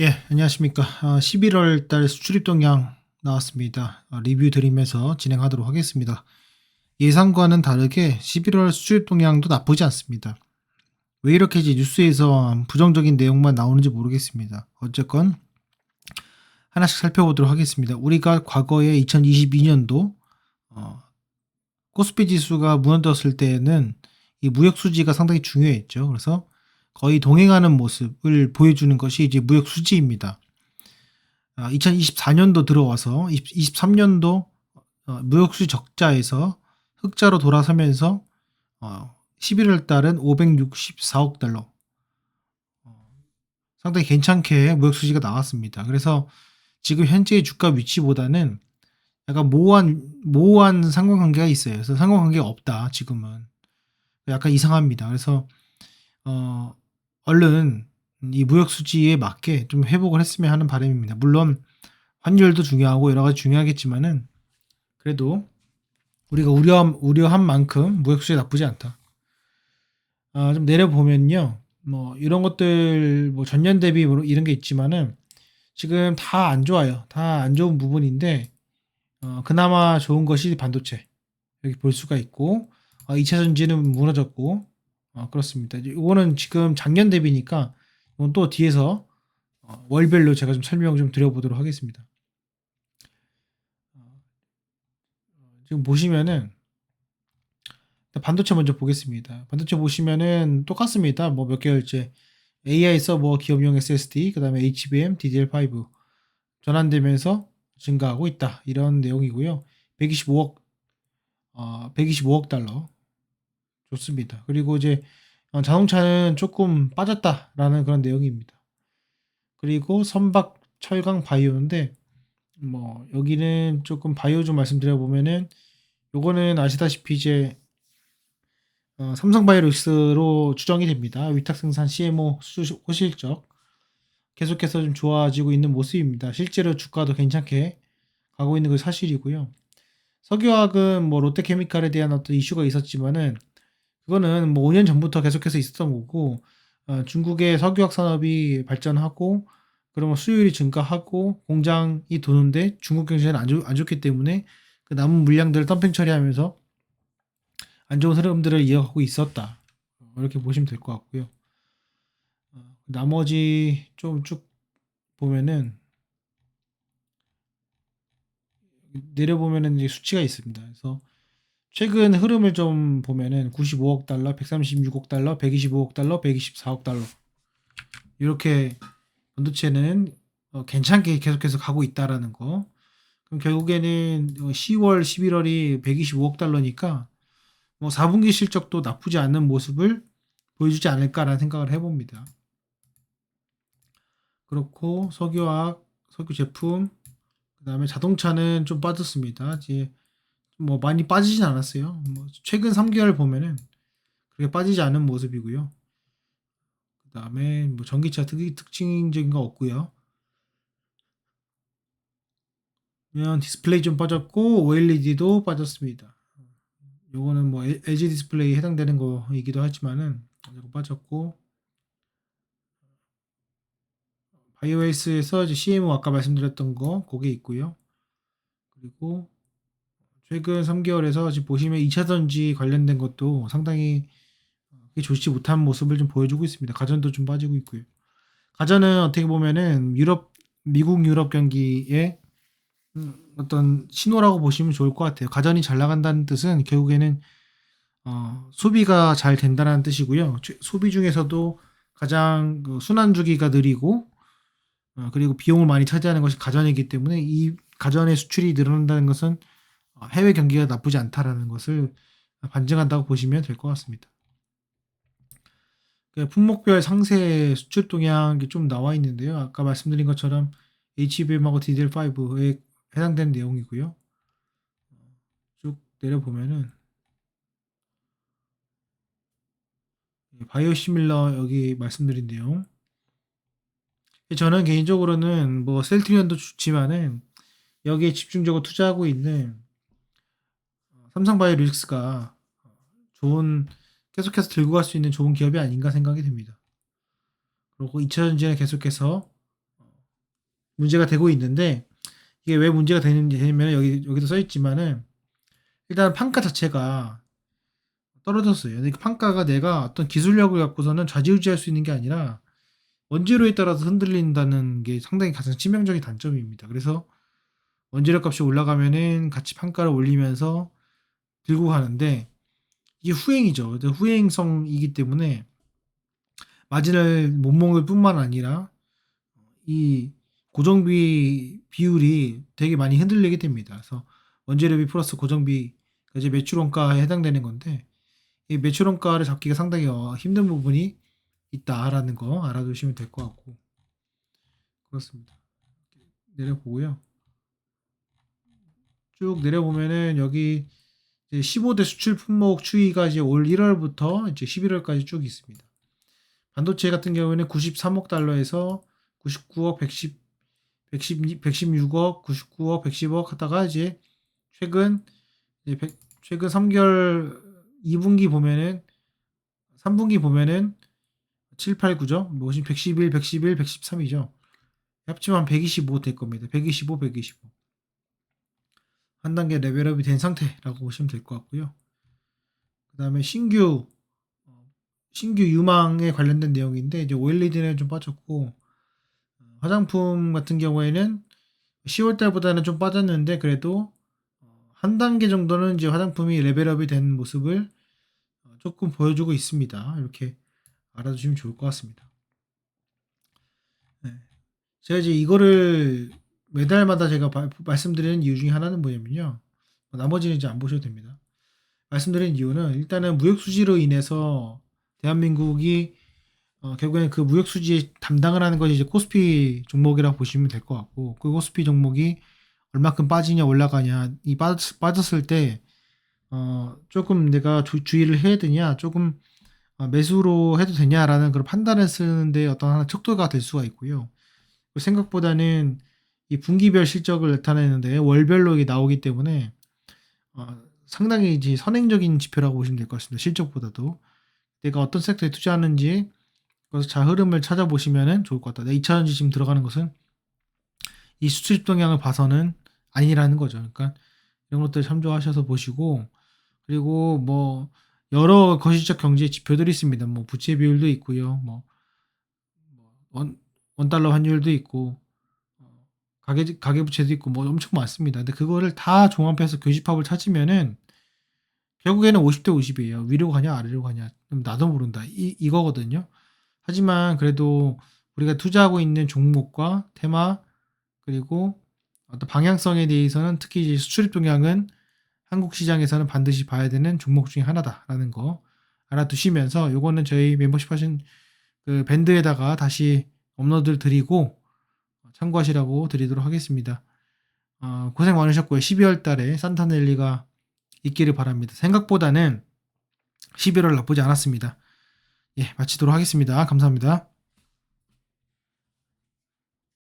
예, 안녕하십니까. 어, 11월 달 수출입 동향 나왔습니다. 어, 리뷰 드리면서 진행하도록 하겠습니다. 예상과는 다르게 11월 수출입 동향도 나쁘지 않습니다. 왜 이렇게 뉴스에서 부정적인 내용만 나오는지 모르겠습니다. 어쨌건 하나씩 살펴보도록 하겠습니다. 우리가 과거에 2022년도 어, 코스피 지수가 무너졌을 때에는 이 무역 수지가 상당히 중요했죠. 그래서 거의 동행하는 모습을 보여주는 것이 이제 무역 수지입니다. 2024년도 아, 들어와서 23년도 어, 무역 수지 적자에서 흑자로 돌아서면서 11월 어, 달은 564억 달러. 어, 상당히 괜찮게 무역 수지가 나왔습니다. 그래서 지금 현재의 주가 위치보다는 약간 모호한 모호한 상관관계가 있어요. 그래서 상관관계가 없다 지금은 약간 이상합니다. 그래서 어 얼른 이 무역 수지에 맞게 좀 회복을 했으면 하는 바람입니다. 물론 환율도 중요하고 여러 가지 중요하겠지만은 그래도 우리가 우려 우려한 만큼 무역 수지 나쁘지 않다. 아, 좀 내려 보면요. 뭐 이런 것들 뭐 전년 대비 뭐 이런 게 있지만은 지금 다 안 좋아요. 다 안 좋은 부분인데 어, 그나마 좋은 것이 반도체 여기 볼 수가 있고 어, 2차 전지는 무너졌고 어, 그렇습니다. 이거는 지금 작년 대비니까 이건 또 뒤에서 어, 월별로 제가 좀 설명 좀 드려보도록 하겠습니다. 어, 지금 보시면은 반도체 먼저 보겠습니다. 반도체 보시면은 똑같습니다. 뭐 몇 개월째 AI 서버 기업용 SSD, 그 다음에 HBM, DDR5 전환되면서 증가하고 있다. 이런 내용이고요. 125억, 어, 125억 달러 좋습니다. 그리고 이제 어, 자동차는 조금 빠졌다라는 그런 내용입니다. 그리고 선박, 철강, 바이오인데 뭐 여기는 조금 바이오 좀 말씀드려 보면은 요거는 아시다시피 이제 어, 삼성바이오로스로 추정이 됩니다. 위탁 생산 CMO 호실적 계속해서 좀 좋아지고 있는 모습입니다. 실제로 주가도 괜찮게 가고 있는 게 사실이고요. 석유화학은 뭐 롯데케미칼에 대한 어떤 이슈가 있었지만은 그거는 뭐 5년 전부터 계속해서 있었던 거고 어, 중국의 석유화학 산업이 발전하고 그러면 수율이 증가하고 공장이 도는데 중국 경제는 안, 좋, 안 좋기 때문에 그 남은 물량들을 덤핑 처리하면서 안 좋은 흐름들을 이어가고 있었다. 이렇게 보시면 될 것 같고요. 어, 나머지 좀 쭉 보면은 내려보면은 이제 수치가 있습니다. 그래서 최근 흐름을 좀 보면은 95억 달러, 136억 달러, 125억 달러, 124억 달러 이렇게 반도체는 어, 괜찮게 계속해서 가고 있다라는 거. 그럼 결국에는 10월, 어, 11월이 125억 달러니까 뭐 4분기 실적도 나쁘지 않은 모습을 보여주지 않을까라는 생각을 해봅니다. 그렇고 석유화학, 석유 제품, 그 다음에 자동차는 좀 빠졌습니다. 이제 뭐 많이 빠지진 않았어요. 뭐 최근 3개월 보면은 그렇게 빠지지 않은 모습이고요. 그 다음에 뭐 전기차 특, 특징적인 거 없고요. 그러면 디스플레이 좀 빠졌고 OLED도 빠졌습니다. 요거는 뭐 LG 디스플레이 해당되는 거이기도 하지만은 빠졌고 바이오에스에서 CMO 아까 말씀드렸던 거 거기 있고요. 그리고 최근 3개월에서 지금 보시면 2차 전지 관련된 것도 상당히 좋지 못한 모습을 좀 보여주고 있습니다. 가전도 좀 빠지고 있고요. 가전은 어떻게 보면은 유럽, 미국 유럽 경기에 음, 어떤 신호라고 보시면 좋을 것 같아요. 가전이 잘 나간다는 뜻은 결국에는 어, 소비가 잘 된다는 뜻이고요. 소비 중에서도 가장 그 순환 주기가 느리고 어, 그리고 비용을 많이 차지하는 것이 가전이기 때문에 이 가전의 수출이 늘어난다는 것은 어, 해외 경기가 나쁘지 않다라는 것을 반증한다고 보시면 될 것 같습니다. 그 품목별 상세 수출 동향이 좀 나와 있는데요. 아까 말씀드린 것처럼 HBM하고 DDR5에 해당되는 내용이고요. 쭉 내려보면은 바이오 시밀러 여기 말씀드린 내용. 저는 개인적으로는 뭐 셀트리온도 좋지만은 여기에 집중적으로 투자하고 있는 삼성바이오로직스가 좋은 계속해서 들고 갈 수 있는 좋은 기업이 아닌가 생각이 듭니다. 그리고 2차 전지는 계속해서 문제가 되고 있는데 이게 왜 문제가 되면 여기 여기도 써 있지만은 일단 판가 자체가 떨어졌어요. 근데 그 판가가 내가 어떤 기술력을 갖고서는 좌지우지할 수 있는 게 아니라 원재료에 따라서 흔들린다는 게 상당히 가장 치명적인 단점입니다. 그래서 원재료 값이 올라가면은 같이 판가를 올리면서 들고 가는데 이게 후행이죠. 후행성이기 때문에 마진을 못 먹을 뿐만 아니라 이 고정비 비율이 되게 많이 흔들리게 됩니다. 그래서 원재료비 플러스 고정비 이제 매출원가에 해당되는 건데 이 매출원가를 잡기가 상당히 어, 힘든 부분이 있다라는 거 알아두시면 될 것 같고 그렇습니다. 내려보고요. 쭉 내려보면은 여기 이제 15대 수출 품목 추이가 이제 올 1월부터 이제 11월까지 쭉 있습니다. 반도체 같은 경우에는 93억 달러에서 99억, 110, 110, 116억, 99억, 110억 하다가 이제 최근 이제 100 최근 3개월 2분기 보면은 3분기 보면은 7, 8, 9죠. 뭐 지금 111, 111, 113이죠. 합치면 125 될 겁니다. 125, 125. 한 단계 레벨업이 된 상태라고 보시면 될 것 같고요. 그 다음에 신규 어, 신규 유망에 관련된 내용인데 이제 OLED는 좀 빠졌고 어, 화장품 같은 경우에는 10월 달보다는 좀 빠졌는데 그래도 어, 한 단계 정도는 이제 화장품이 레벨업이 된 모습을 어, 조금 보여주고 있습니다. 이렇게 알아두시면 좋을 것 같습니다. 네. 제가 이제 이거를 매달마다 제가 바- 말씀드리는 이유 중에 하나는 뭐냐면요. 뭐 나머지는 이제 안 보셔도 됩니다. 말씀드린 이유는 일단은 무역 수지로 인해서 대한민국이 어, 결국에는 그 무역 수지에 담당을 하는 것이 이제 코스피 종목이라고 보시면 될 것 같고 그 코스피 종목이 얼마큼 빠지냐 올라가냐 이 빠졌, 빠졌을 때 어, 조금 내가 주, 주의를 해야 되냐 조금 어, 매수로 해도 되냐라는 그런 판단을 쓰는데 어떤 하나 척도가 될 수가 있고요. 그리고 생각보다는 이 분기별 실적을 나타내는데 월별로 이게 나오기 때문에 어, 상당히 이제 선행적인 지표라고 보시면 될 것 같습니다. 실적보다도 내가 어떤 섹터에 투자하는지 그래서 잘 흐름을 찾아보시면 좋을 것 같다. 2차전지 지금 들어가는 것은 이 수출 동향을 봐서는 아니라는 거죠. 그러니까 이런 것들 참조하셔서 보시고 그리고 뭐 여러 거시적 경제 지표들이 있습니다. 뭐 부채 비율도 있고요. 뭐 원, 원달러 환율도 있고 어, 가계 가계 부채도 있고 뭐 엄청 많습니다. 근데 그거를 다 종합해서 교집합을 찾으면은 결국에는 50대 50이에요. 위로 가냐 아래로 가냐 그럼 나도 모른다. 이 이거거든요. 하지만 그래도 우리가 투자하고 있는 종목과 테마 그리고 어떤 방향성에 대해서는 특히 수출입 동향은 한국 시장에서는 반드시 봐야 되는 종목 중에 하나다라는 거 알아두시면서 요거는 저희 멤버십 하신 그 밴드에다가 다시 업로드 드리고 참고하시라고 드리도록 하겠습니다. 어, 고생 많으셨고요. 12월 달에 산타넬리가 있기를 바랍니다. 생각보다는 11월 나쁘지 않았습니다. 예, 마치도록 하겠습니다. 감사합니다.